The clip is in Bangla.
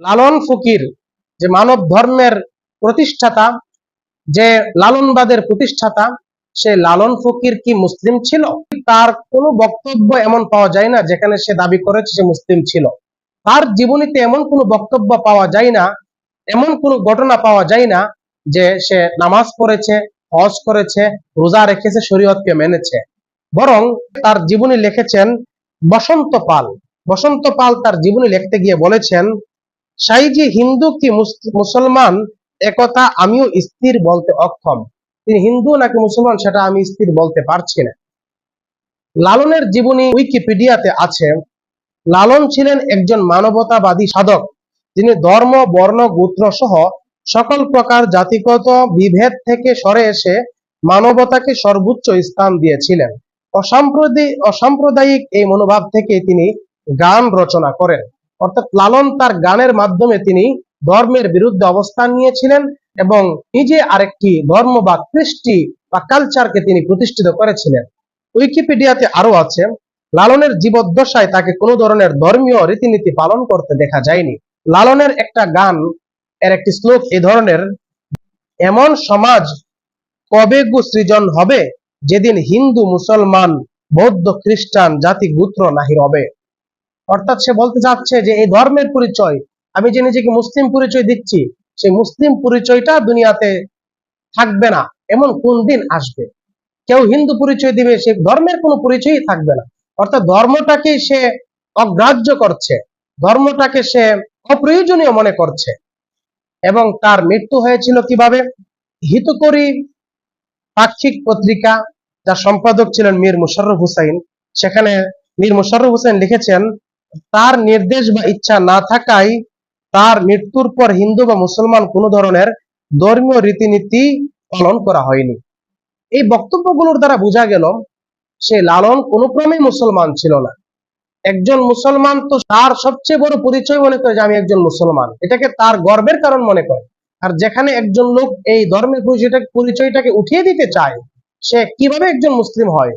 লালন ফকির, যে মানব ধর্মের প্রতিষ্ঠাতা, যে লালনবাদের প্রতিষ্ঠাতা, সে লালন ফকির কি মুসলিম ছিল? তার কোনো বক্তব্য এমন পাওয়া যায় না যেখানে সে দাবি করেছে সে মুসলিম ছিল। তার জীবনীতে এমন কোনো বক্তব্য পাওয়া যায় না, এমন কোনো ঘটনা পাওয়া যায় না যে সে নামাজ পড়েছে, হজ করেছে, রোজা রেখেছে, শরীয়তকে মেনেছে। বরং তার জীবনী লিখেছেন বসন্ত পাল। বসন্ত পাল তার জীবনী লিখতে গিয়ে বলেছেন সাইজি হিন্দু কি মুসলমান? একথা আমিও স্থির বলতে অক্ষম। তিনি হিন্দু নাকি মুসলমান সেটা আমি স্থির বলতে পারছি না। লালনের জীবনী উইকিপিডিয়াতে আছে, লালন ছিলেন একজন মানবতাবাদী সাধক। তিনি ধর্ম, বর্ণ, গোত্র সহ সকল প্রকার জাতিগত বিভেদ থেকে সরে এসে মানবতাকে সর্বোচ্চ স্থান দিয়েছিলেন। অসাম্প্রদায়িক অসাম্প্রদায়িক এই মনোভাব থেকে তিনি গান রচনা করেন। অর্থাৎ লালন তার গানের মাধ্যমে তিনি ধর্মের বিরুদ্ধে অবস্থান নিয়েছিলেন এবং নিজে আরেকটি ধর্ম বা কৃষ্টি বা কালচারকে তিনি প্রতিষ্ঠিত করেছিলেন। উইকিপিডিয়াতে আরও আছে, লালনের জীবদ্দশায় তাকে কোনো ধরনের ধর্মীয় রীতিনীতি পালন করতে দেখা যায়নি। লালনের একটা গান, এর একটি শ্লোক এ ধরনের, এমন সমাজ কবে গু সৃজন হবে, যেদিন হিন্দু, মুসলমান, বৌদ্ধ, খ্রিস্টান, জাতি, গোত্র নাহি রবে? অর্থাৎ সে বলতে চাচ্ছে যে এই ধর্মের পরিচয়, আমি যে নিজেকে মুসলিম পরিচয় দিচ্ছি, সেই মুসলিম পরিচয়টা দুনিয়াতে থাকবে না। এমন কোন দিন আসবে? কেউ হিন্দু পরিচয় দিবে, সে ধর্মের কোনো পরিচয়ই থাকবে না। অর্থাৎ ধর্মটাকে সে অগ্রাহ্য করছে, ধর্মটাকে সে অপ্রয়োজনীয় মনে করছে। এবং তার মৃত্যু হয়েছিল কীভাবে? হিতকরী পাক্ষিক পত্রিকা, যার সম্পাদক ছিলেন মীর মুশাররফ হুসাইন। সেখানে মীর মুশাররফ হুসাইন লিখেছেন তার নির্দেশ বা ইচ্ছা না থাকায় তার মৃত্যুর পর হিন্দু বা মুসলমান কোনো ধরনের ধর্মীয় রীতিনীতি পালন করা হয়নি। এই বক্তব্যগুলোর দ্বারা বোঝা গেল, সে লালন কোনো ক্রমে মুসলমান ছিল না। একজন মুসলমান তো তার সবচেয়ে বড় পরিচয় মনে করে যে আমি একজন মুসলমান। এটাকে তার গর্বের কারণ মনে করে। আর যেখানে একজন লোক এই ধর্মের পরিচয়টা পরিচয়টাকে উঠিয়ে দিতে চায়, সে কীভাবে একজন মুসলিম হয়?